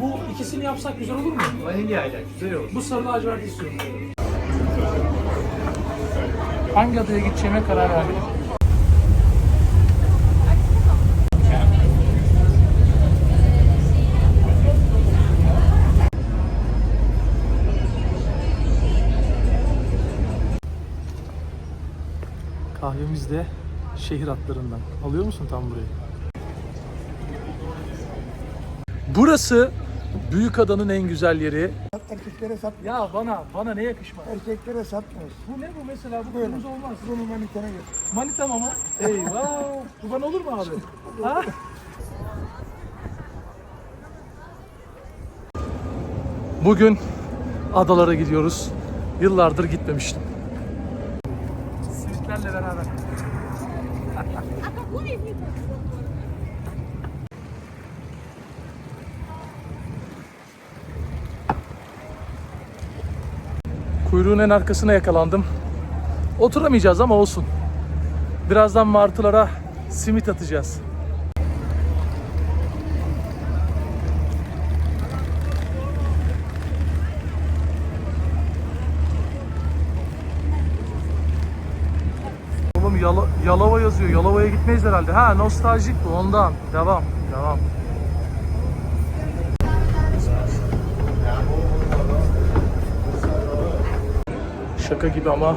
Bu ikisini yapsak güzel olur mu? Vanilya ile güzel olur. Bu sarı lacivert istiyorum. Hangi adaya gideceğime karar verdim. Kahvemiz de şehir hatlarından. Alıyor musun tam burayı? Burası Büyükada'nın en güzel yeri. Erkeklere sat, Ya bana, bana ne yakışmaz. erkeklere satmıyoruz. Bu ne bu mesela? Bu Böyle. kırmızı olmaz. Bunu manitene gör. Manita mı ama? Eyvah! Bu bana olur mu abi? ha? Bugün adalara gidiyoruz. Yıllardır gitmemiştim. Simitlerle beraber. Kuyruğun en arkasına yakalandım. Oturamayacağız ama olsun. Birazdan martılara simit atacağız. Oğlum Yala- Yalova yazıyor. Yalova'ya gitmeyiz herhalde. Ha nostaljik bu ondan. Devam. Devam. Şaka gibi ama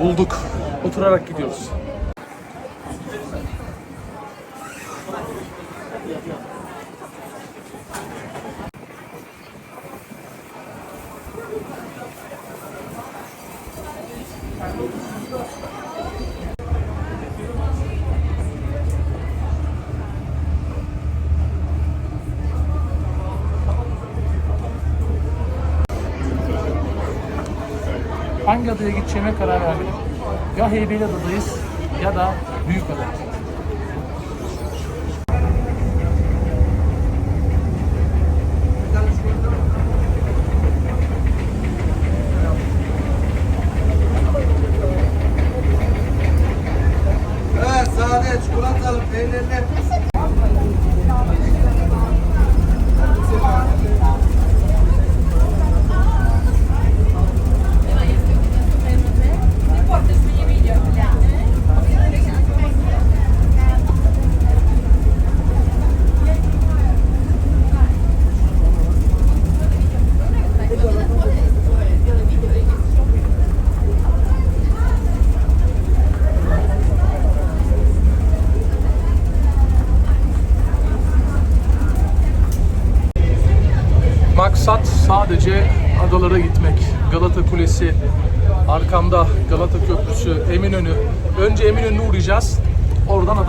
bulduk. Oturarak gidiyoruz. Hangi adaya gideceğime karar verdim. Ya Heybeliada'dayız ya da Büyükada. Evet, sade, çikolatalı, peynirli.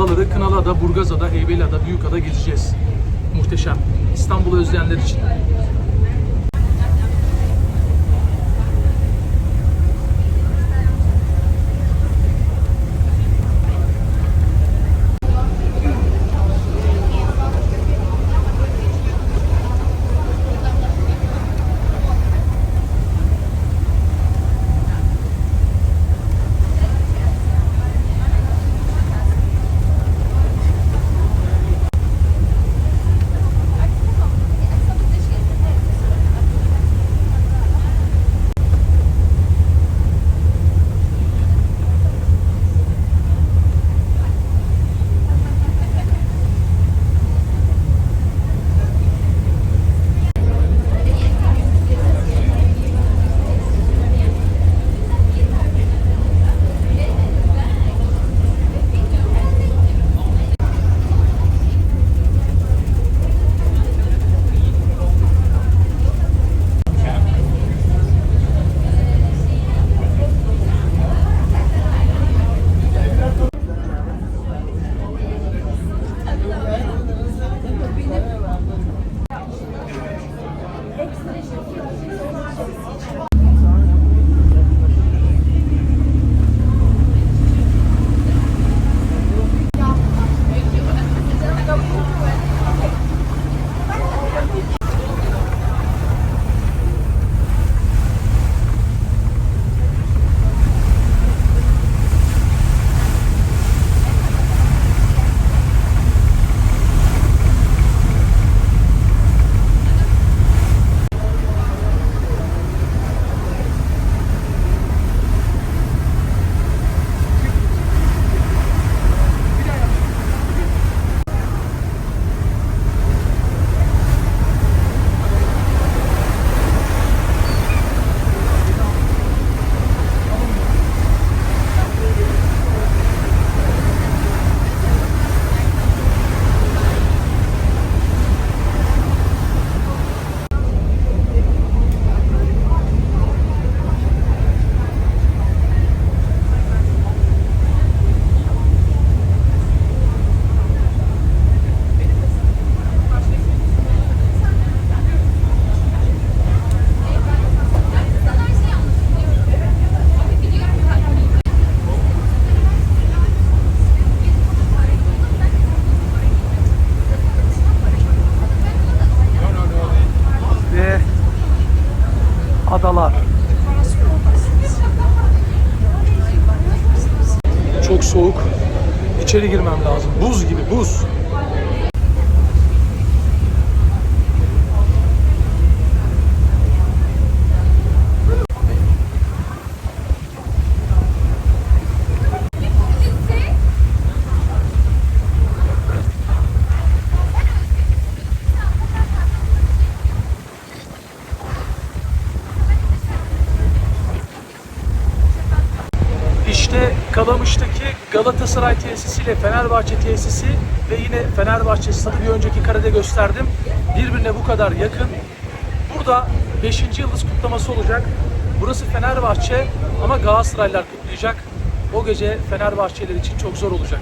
Adaları Kınalıada, Burgazada, Heybeliada, Büyükada gezeceğiz. Muhteşem. İstanbul'u özleyenler için. İşte Kalamış'taki Galatasaray tesisiyle Fenerbahçe tesisi ve yine Fenerbahçe stadı bir önceki karede gösterdim. Birbirine bu kadar yakın. Burada 5. yıldız kutlaması olacak. Burası Fenerbahçe ama Galatasaraylılar kutlayacak. O gece Fenerbahçeliler için çok zor olacak.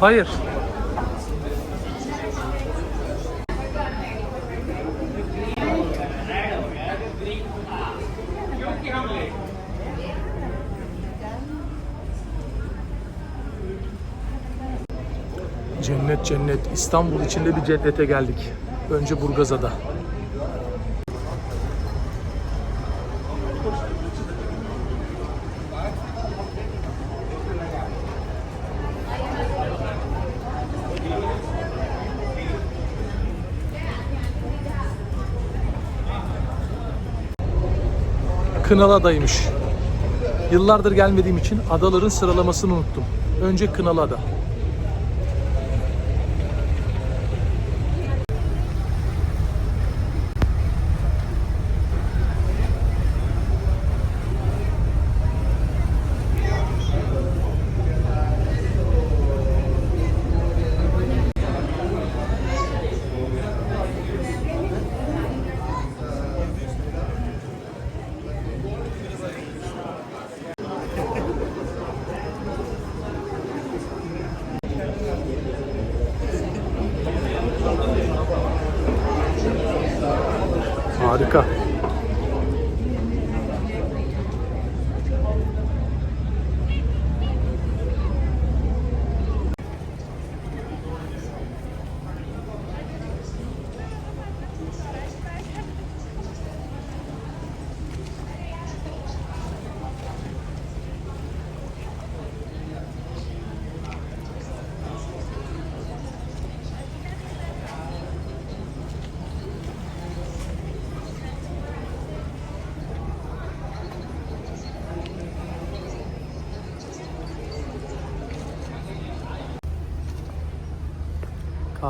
Hayır. Cennet cennet. İstanbul içinde bir cennete geldik. Önce Burgazada. Kınalıada'ymış. Yıllardır gelmediğim için adaların sıralamasını unuttum. Önce Kınalıada. Harika.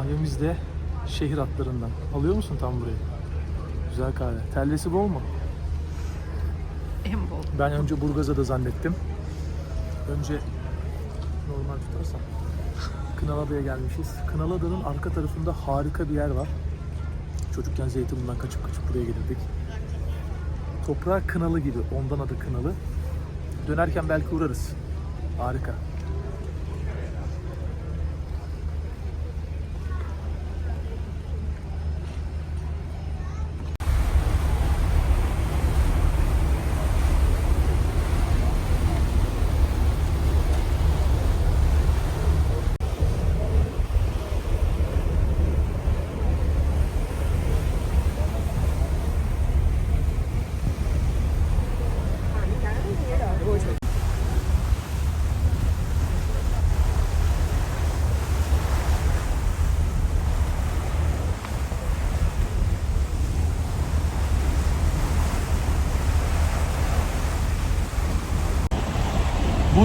Kahvemiz de şehir atlarından. Alıyor musun tam burayı? Güzel kahve. Telvesi bol mu? En bol. Ben önce Burgazada zannettim. Önce normal tutarsam. Kınalada'ya gelmişiz. Kınalada'nın arka tarafında harika bir yer var. Çocukken Zeytinburnu'ndan kaçıp kaçıp buraya gelirdik. Toprağı kınalı gibi. Ondan adı kınalı. Dönerken belki uğrarız. Harika.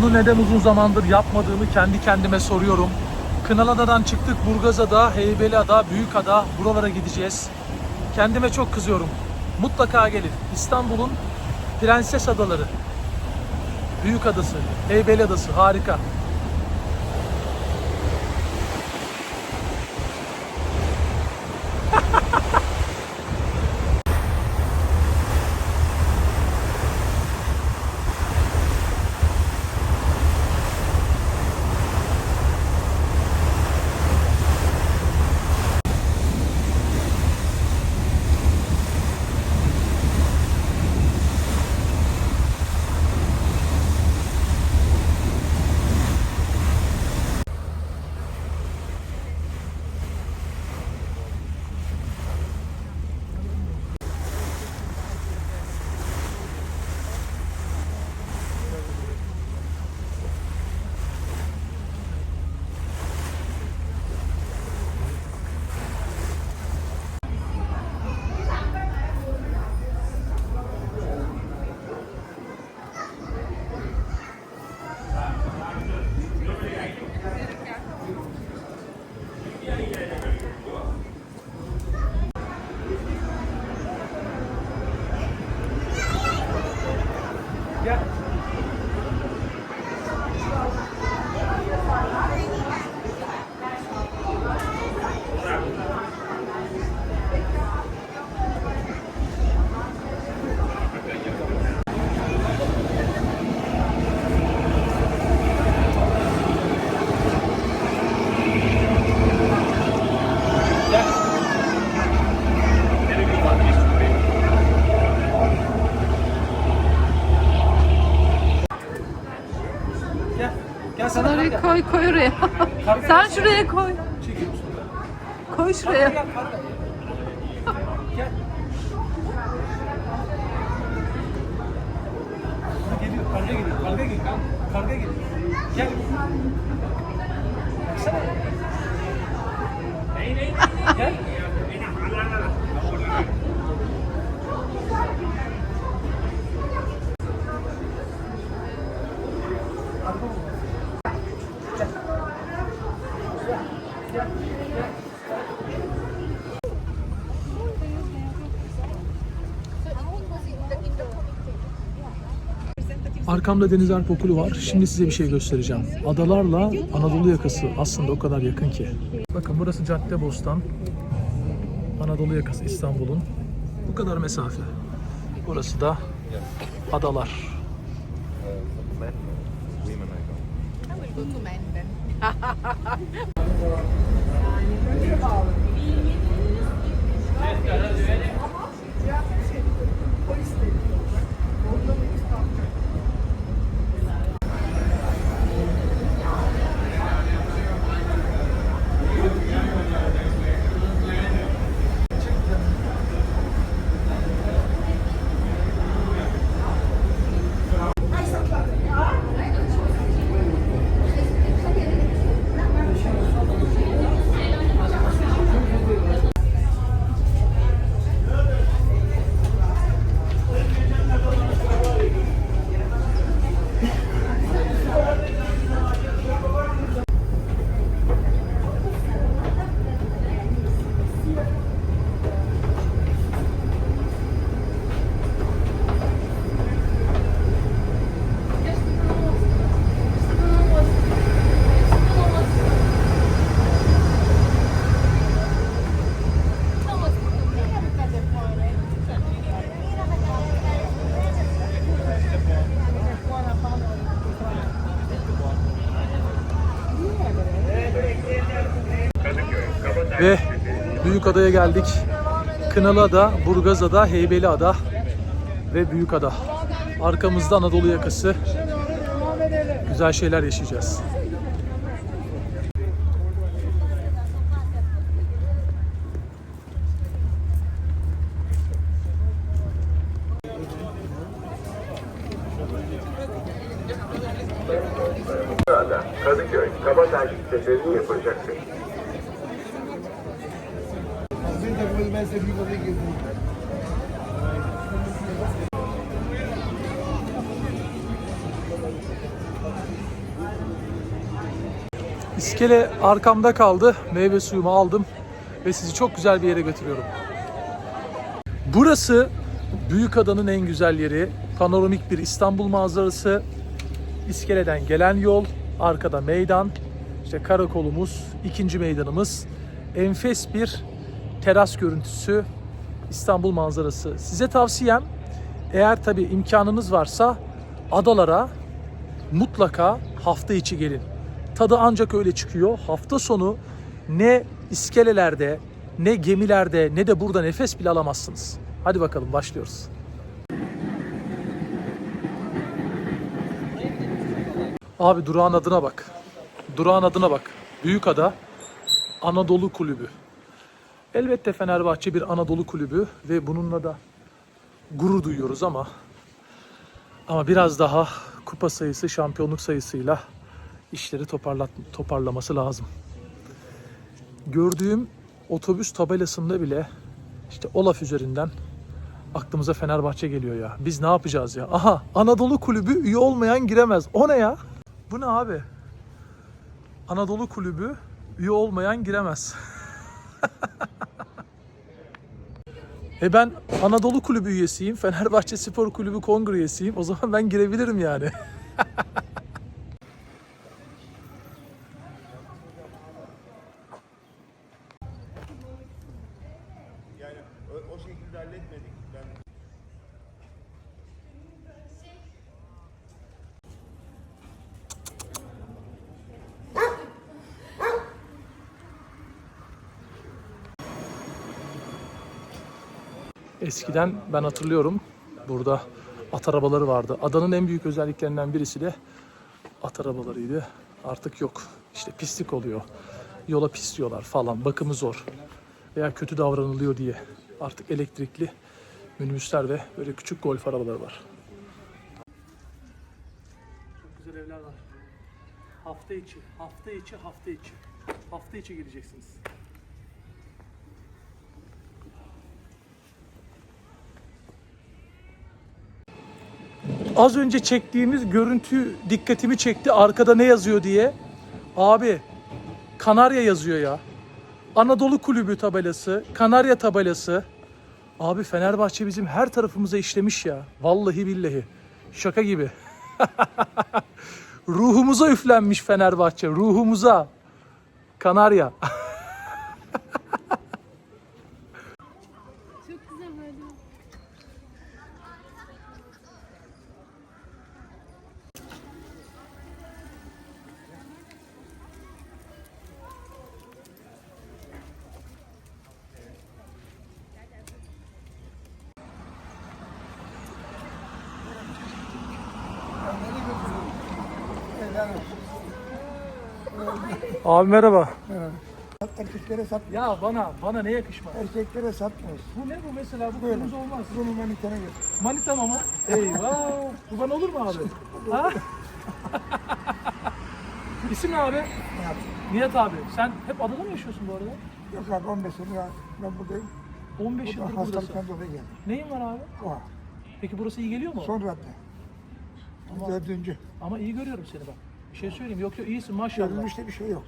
Bunu neden uzun zamandır yapmadığımı kendi kendime soruyorum. Kınalada'dan çıktık Burgazada, Heybeliada, Büyükada buralara gideceğiz. Kendime çok kızıyorum. Mutlaka gelin. İstanbul'un Prenses Adaları. Büyük Adası, Heybeliadası harika. Oraya koy koy oraya. Sen şuraya koy. Koy şuraya. Karga. Geliyor, karga geliyor, karga geliyor. Gel. Baksana. Gel. Arkamda Deniz Harp Okulu var. Şimdi size bir şey göstereceğim. Adalarla Anadolu yakası aslında o kadar yakın ki. Bakın burası Caddebostan. Anadolu yakası İstanbul'un. Bu kadar mesafe. Burası da adalar. Ve Büyükada'ya geldik. Kınalıada, Burgazada, Heybeliada ve Büyükada. Arkamızda Anadolu yakası. Güzel şeyler yaşayacağız. İskele arkamda kaldı. Meyve suyumu aldım ve sizi çok güzel bir yere götürüyorum. Burası Büyükada'nın en güzel yeri. Panoramik bir İstanbul manzarası. İskele'den gelen yol, arkada meydan. İşte karakolumuz, ikinci meydanımız. Enfes bir teras görüntüsü, İstanbul manzarası. Size tavsiyem eğer tabi imkanınız varsa adalara mutlaka hafta içi gelin. Tadı ancak öyle çıkıyor. Hafta sonu ne iskelelerde, ne gemilerde, ne de burada nefes bile alamazsınız. Hadi bakalım başlıyoruz. Abi durağın adına bak. Durağın adına bak. Büyükada Anadolu Kulübü. Elbette Fenerbahçe bir Anadolu kulübü ve bununla da gurur duyuyoruz ama ama biraz daha kupa sayısı, şampiyonluk sayısıyla işleri toparlat, toparlaması lazım. Gördüğüm otobüs tabelasında bile işte Olaf üzerinden aklımıza Fenerbahçe geliyor ya. Biz ne yapacağız ya? Aha Anadolu kulübü üye olmayan giremez. O ne ya? Bu ne abi? Anadolu kulübü üye olmayan giremez. E ben Anadolu Kulübü üyesiyim. Fenerbahçe Spor Kulübü kongre üyesiyim. O zaman ben girebilirim yani. Eskiden ben hatırlıyorum burada at arabaları vardı. Adanın en büyük özelliklerinden birisi de at arabalarıydı. Artık yok. İşte pislik oluyor. Yola pisliyorlar falan. Bakımı zor. Veya kötü davranılıyor diye. Artık elektrikli minibüsler ve böyle küçük golf arabaları var. Çok güzel evler var. Hafta içi, hafta içi, hafta içi. Hafta içi geleceksiniz. Az önce çektiğimiz görüntü dikkatimi çekti. Arkada ne yazıyor diye. Abi Kanarya yazıyor ya. Anadolu Kulübü tabelası, Kanarya tabelası. Abi Fenerbahçe bizim her tarafımıza işlemiş ya. Vallahi billahi. Şaka gibi. ruhumuza üflenmiş Fenerbahçe. Ruhumuza. Kanarya. Abi merhaba. erkeklere sat, Ya bana bana ne yakışmaz. erkeklere satmıyoruz. Bu ne bu mesela? Bu Böyle. kırmızı olmaz. Bunu manitene gör. Manita mı? Eyvah. Bu bana olur mu abi? ha? İsim ne abi? Ne yapayım? Nihat abi. Sen hep adada mı yaşıyorsun bu arada? Yok abi 15 sene ya. Ben buradayım. 15 Bu yıldır da buradasın. hastalıktan dolayı geldim. Neyin var abi? O. Peki burası iyi geliyor mu? Son radde. Ama- Dördüncü. Ama iyi görüyorum seni bak. Bir şey söyleyeyim. Yok yok iyisin maşallah. Görünüşte bir şey yok.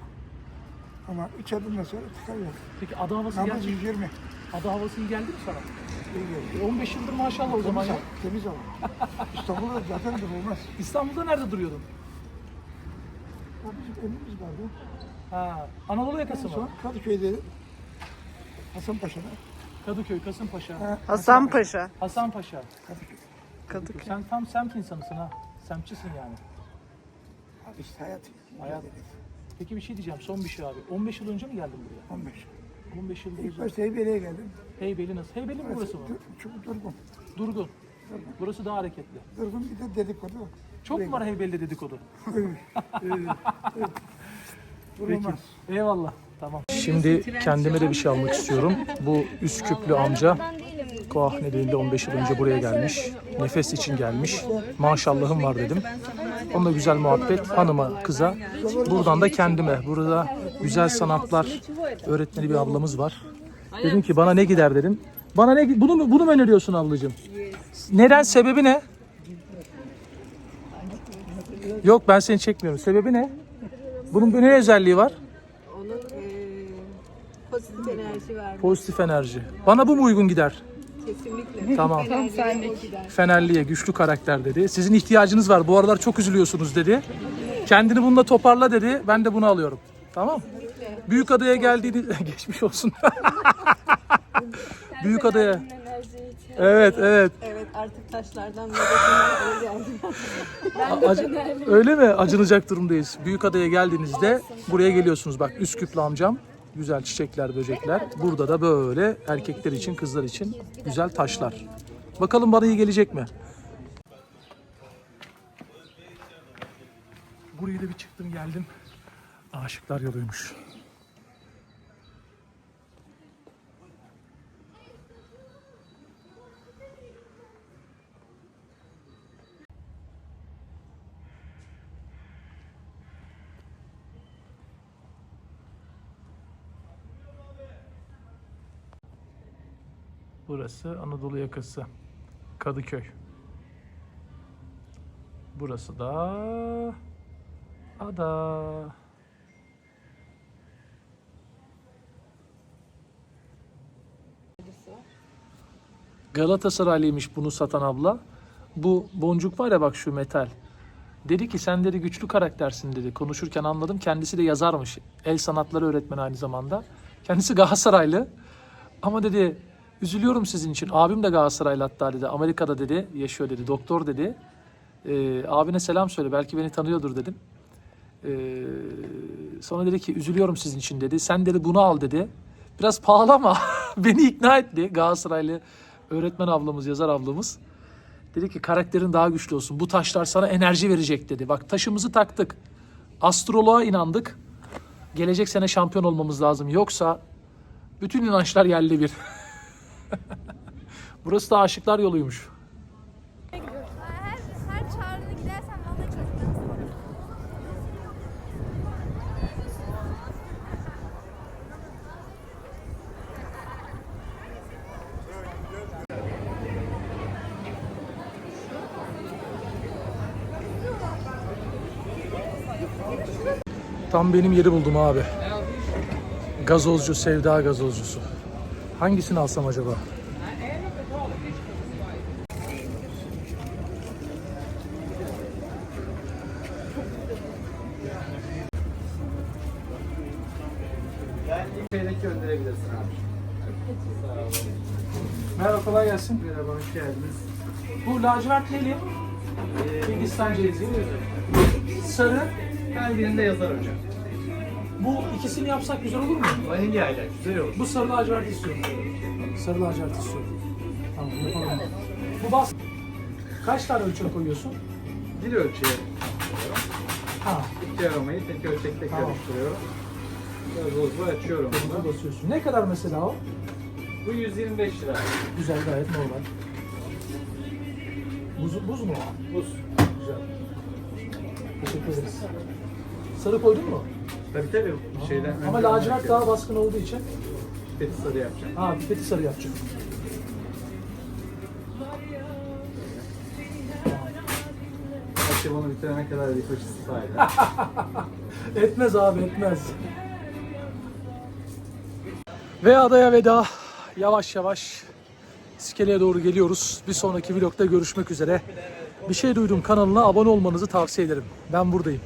Ama üç adımdan sonra tıkanıyor. Peki ada havası Nabız gerçek. 120. Ada havası iyi geldi mi sana? İyi. E 15 yıldır maşallah o zaman Temiz ya. hava. Temiz hava. İstanbul'da zaten durulmaz. İstanbul'da nerede duruyordun? O bizim evimiz vardı. Ha, Anadolu yakası En son mı? Kadıköy'de Hasanpaşa'da. Kadıköy, Kasımpaşa, Ha, Hasan Paşa. Hasanpaşa. Kadıköy. Kadıköy. Sen tam semt insanısın ha. Semtçisin yani. Abi işte hayat. Hayat. Peki bir şey diyeceğim. Son bir şey abi. 15 yıl önce mi geldin buraya? 15. 15 yıl İlk önce. başta Heybeli'ye geldim. Heybeli nasıl? Heybeli mi burası mı? Dur- Çok durgun. Durgun. Burası daha hareketli. Durgun bir de dedikodu. Çok mu var Heybeli'de dedikodu? Durulmaz. Eyvallah. Tamam. Şimdi kendime de bir şey almak istiyorum. Bu Üsküplü amca Koah nedeniyle 15 yıl önce buraya gelmiş. Nefes için gelmiş. Maşallahım var dedim. Onunla güzel muhabbet hanıma, kıza. Buradan da kendime. Burada güzel sanatlar öğretmeni bir ablamız var. Dedim ki bana ne gider dedim. Bana ne bunu mu bunu mu öneriyorsun ablacığım? Neden sebebi ne? Yok ben seni çekmiyorum. Sebebi ne? Bunun bir ne özelliği var? Onun eee, pozitif enerji var. Pozitif enerji. Bana bu mu uygun gider? Kesinlikle. Tamam. Tam senlik. Fenerli'ye güçlü karakter dedi. Sizin ihtiyacınız var. Bu aralar çok üzülüyorsunuz dedi. Kendini bununla toparla dedi. Ben de bunu alıyorum. Tamam. Büyük adaya geldiğini geçmiş olsun. Büyük adaya. Evet, evet. Evet artık taşlardan öyle mi? Acınacak durumdayız. Büyük adaya geldiğinizde buraya geliyorsunuz. Bak Üsküplü amcam. Güzel çiçekler, böcekler. Burada da böyle erkekler için, kızlar için güzel taşlar. Bakalım bana iyi gelecek mi? Buraya da bir çıktım geldim. Aşıklar yoluymuş. Burası Anadolu yakası. Kadıköy. Burası da ada. Galatasaraylıymış bunu satan abla. Bu boncuk var ya bak şu metal. Dedi ki sen dedi güçlü karaktersin dedi. Konuşurken anladım. Kendisi de yazarmış. El sanatları öğretmeni aynı zamanda. Kendisi Galatasaraylı. Ama dedi üzülüyorum sizin için. Abim de Galatasaraylı hatta dedi. Amerika'da dedi yaşıyor dedi. Doktor dedi. Ee, abine selam söyle. Belki beni tanıyordur dedim. Ee, sonra dedi ki üzülüyorum sizin için dedi. Sen dedi bunu al dedi. Biraz pahalı ama beni ikna etti. Galatasaraylı öğretmen ablamız, yazar ablamız. Dedi ki karakterin daha güçlü olsun. Bu taşlar sana enerji verecek dedi. Bak taşımızı taktık. Astroloğa inandık. Gelecek sene şampiyon olmamız lazım. Yoksa bütün inançlar yerli bir. Burası da aşıklar yoluymuş. Tam benim yeri buldum abi. Gazozcu, Sevda gazozcusu. Hangisini alsam acaba? Şeydeki gönderebilirsin abi. Merhaba kolay gelsin. Merhaba hoş geldiniz. Bu lacivert neli? Hindistan cevizi. Sarı. Her birinde yazar hocam. Bu ikisini yapsak güzel olur mu? Vanilya ile güzel olur. Bu sarı lacivert istiyorum. Sarı lacivert istiyorum. Tamam yapalım. Bu bas. Kaç tane ölçü koyuyorsun? Bir ölçüye Ha, iki aromayı tek ölçekte Tamam. karıştırıyorum. Biraz bozma açıyorum bunu. basıyorsun. Ne kadar mesela o? Bu 125 lira. Güzel gayet normal. Buz, buz mu? Buz. Güzel. Teşekkür ederiz. Sarı koydun mu? Tabii tabii şeyden. Ama lacivert daha baskın olduğu için. Peti sarı yapacağım. Ha pipeti sarı yapacağım. Akşam onu bitirene kadar bir koşusu sayede. Etmez abi etmez. Ve adaya veda. Yavaş yavaş iskeleye doğru geliyoruz. Bir sonraki vlogda görüşmek üzere. Bir şey duydum kanalına abone olmanızı tavsiye ederim. Ben buradayım.